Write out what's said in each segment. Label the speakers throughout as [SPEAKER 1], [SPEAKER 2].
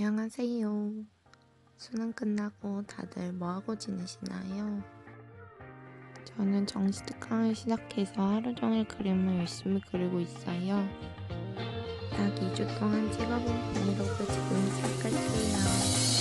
[SPEAKER 1] 안녕하세요. 수능 끝나고 다들 뭐하고 지내시나요? 저는 정시 특강을 시작해서 하루 종일 그림을 열심히 그리고 있어요. 약 2주 동안 찍어본 브이로그 지금 시작할게요.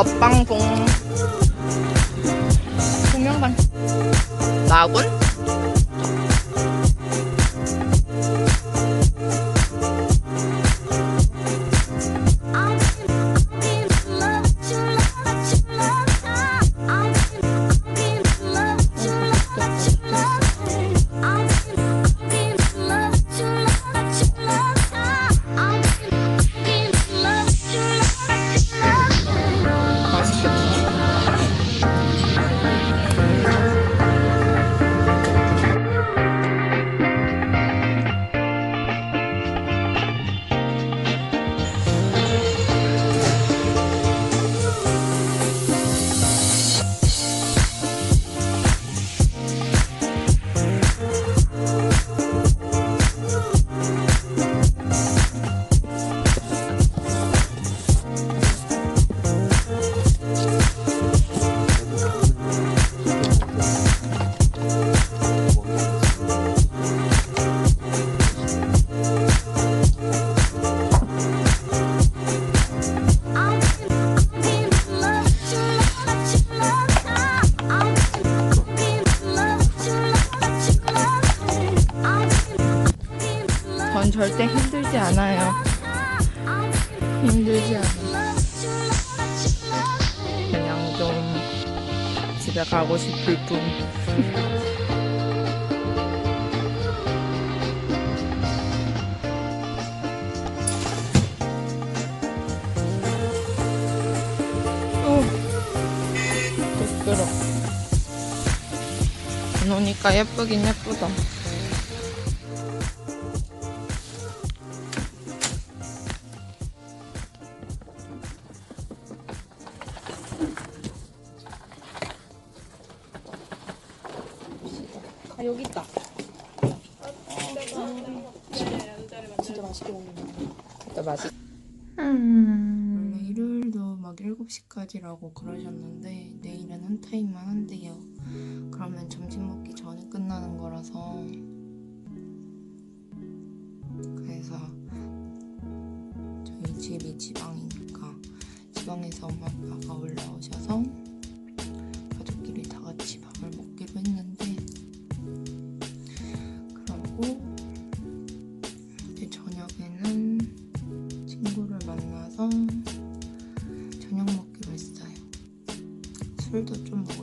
[SPEAKER 2] 법방송. 동영상 나군 그냥 좀 집에 가고 싶을 뿐 어, 부끄러. 비 오니까 예쁘긴 예쁘다. 여기 있다. 진짜 맛있게 먹는다. 진짜 맛있. 원래 일요일도 막 7시까지라고 그러셨는데 내일은 한 타임만 한대요. 그러면 점심 먹기 전에 끝나는 거라서 그래서 저희 집이 지방이니까 지방에서 엄마 아빠가 올라오셔서 술도 좀 먹을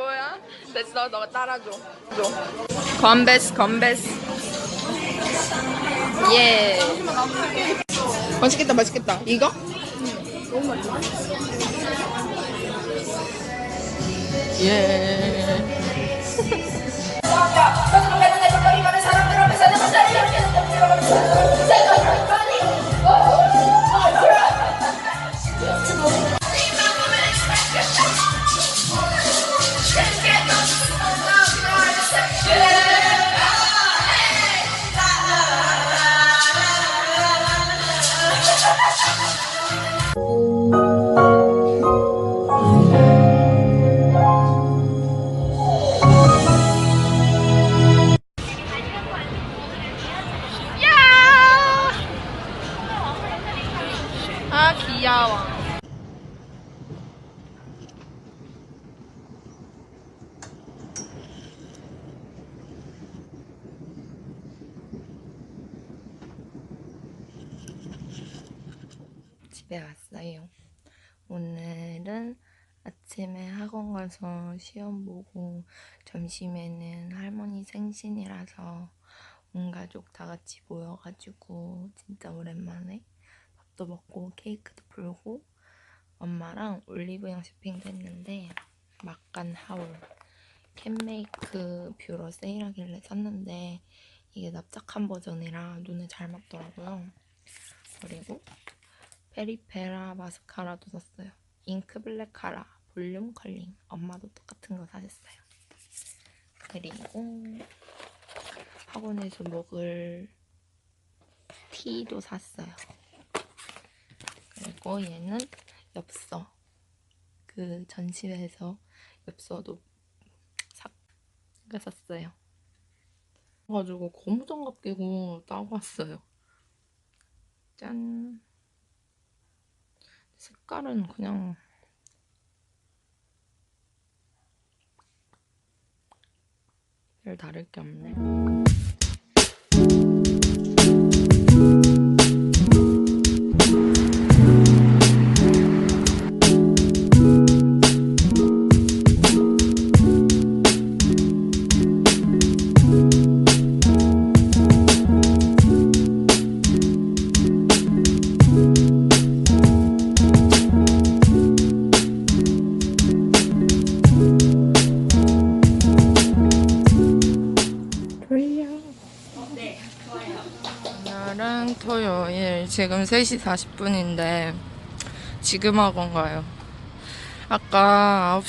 [SPEAKER 2] 뭐야? 됐어, 너가 따라줘. 줘. 건베스, 건베스. 예. 맛있겠다, 맛있겠다. 이거? 너무 맛있어. 예. 집에 왔어요. 오늘은 아침에 학원 가서 시험 보고 점심에는 할머니 생신이라서 온 가족 다 같이 모여가지고 진짜 오랜만에 밥도 먹고 케이크도 풀고 엄마랑 올리브영 쇼핑도 했는데 막간 하울 캔메이크 뷰러 세일하길래 샀는데 이게 납작한 버전이라 눈에 잘 맞더라고요. 그리고 페리페라 마스카라도 샀어요. 잉크 블랙 카라 볼륨 컬링 엄마도 똑같은 거 사셨어요. 그리고 학원에서 먹을 티도 샀어요. 그리고 얘는 엽서 그 전시회에서 엽서도 샀어요. 그래가지고 고무장갑 끼고 따고 왔어요. 짠. 색깔은 그냥 별 다를 게 없네. 오늘은 토요일 지금 3시 40분인데 지금 학원 가요. 아까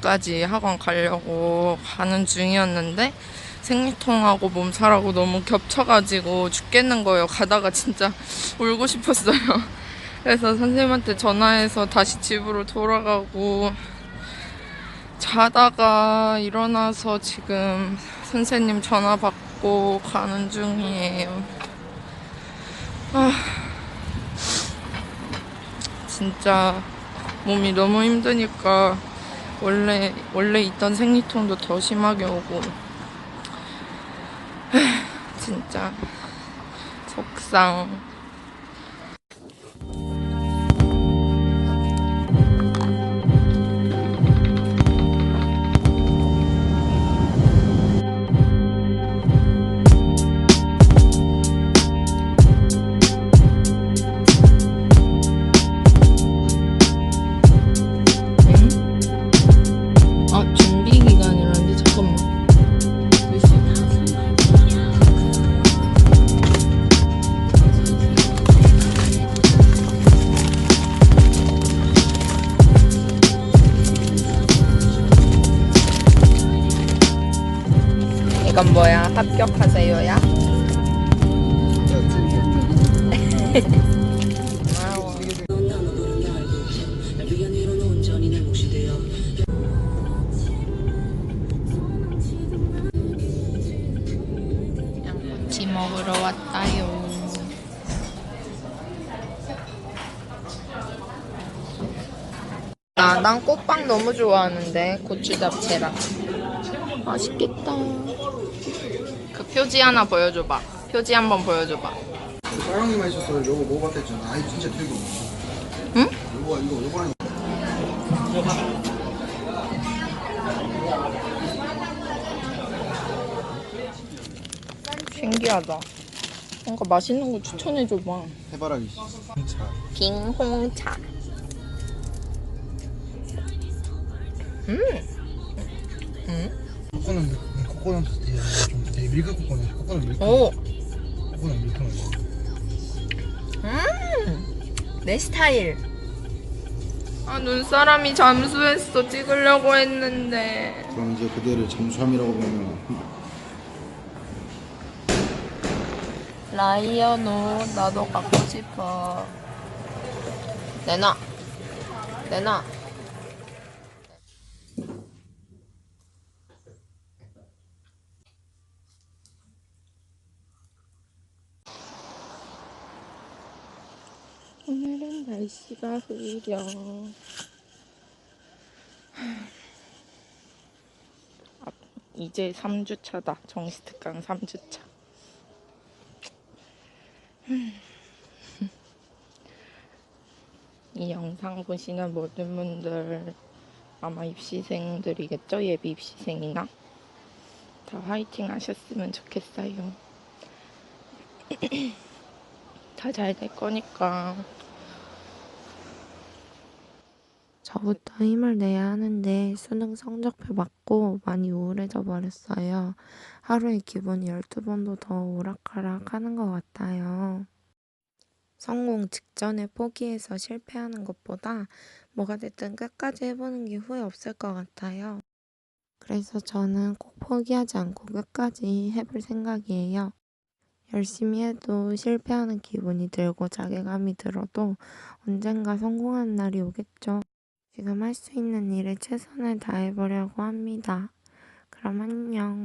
[SPEAKER 2] 9시까지 학원 가려고 가는 중이었는데 생리통하고 몸살하고 너무 겹쳐가지고 죽겠는 거예요. 가다가 진짜 울고 싶었어요. 그래서 선생님한테 전화해서 다시 집으로 돌아가고 자다가 일어나서 지금 선생님 전화 받고 가는 중이에요. 아, 진짜 몸이 너무 힘드니까 원래 원래 있던 생리통도 더 심하게 오고 아, 진짜 속상. 이건 뭐야? 합격하세요야? 양꼬치 먹으러 왔다요. 아, 난 꽃빵 너무 좋아하는데 고추 잡채랑 맛있겠다. 그 표지 하나 보여줘봐. 표지 한번 보여줘봐.
[SPEAKER 3] 사랑니만 있었어. 요거 먹어봤다 했잖아. 아이 진짜 들고.
[SPEAKER 2] 응?
[SPEAKER 3] 요거 이거 요거는
[SPEAKER 2] 신기하다. 뭔가 맛있는 거 추천해줘봐.
[SPEAKER 3] 해바라기. 자,
[SPEAKER 2] 빙홍차. 음,
[SPEAKER 3] 코코넛 밀크. 코코넛 좀 되게 밀크 코코넛. 코코넛 밀크.
[SPEAKER 2] 오,
[SPEAKER 3] 코코넛 밀크는
[SPEAKER 2] 음, 내 스타일. 아, 눈사람이 잠수했어. 찍으려고 했는데.
[SPEAKER 3] 그럼 이제 그대를 잠수함이라고 보면
[SPEAKER 2] 라이언 옷 나도 갖고 싶어. 내놔. 내놔. 오늘은 날씨가 흐려. 아, 이제 3주차다. 정시특강 3주차.
[SPEAKER 4] 이 영상 보시는 모든 분들 아마 입시생들이겠죠? 예비 입시생이나 다 화이팅 하셨으면 좋겠어요. 다 잘 될 거니까.
[SPEAKER 2] 저부터 힘을 내야 하는데 수능 성적표 맞고 많이 우울해져 버렸어요. 하루에 기분이 12번도 더 오락가락 하는 것 같아요. 성공 직전에 포기해서 실패하는 것보다 뭐가 됐든 끝까지 해보는 게 후회 없을 것 같아요. 그래서 저는 꼭 포기하지 않고 끝까지 해볼 생각이에요. 열심히 해도 실패하는 기분이 들고 자괴감이 들어도 언젠가 성공하는 날이 오겠죠. 지금 할 수 있는 일에 최선을 다해보려고 합니다. 그럼 안녕.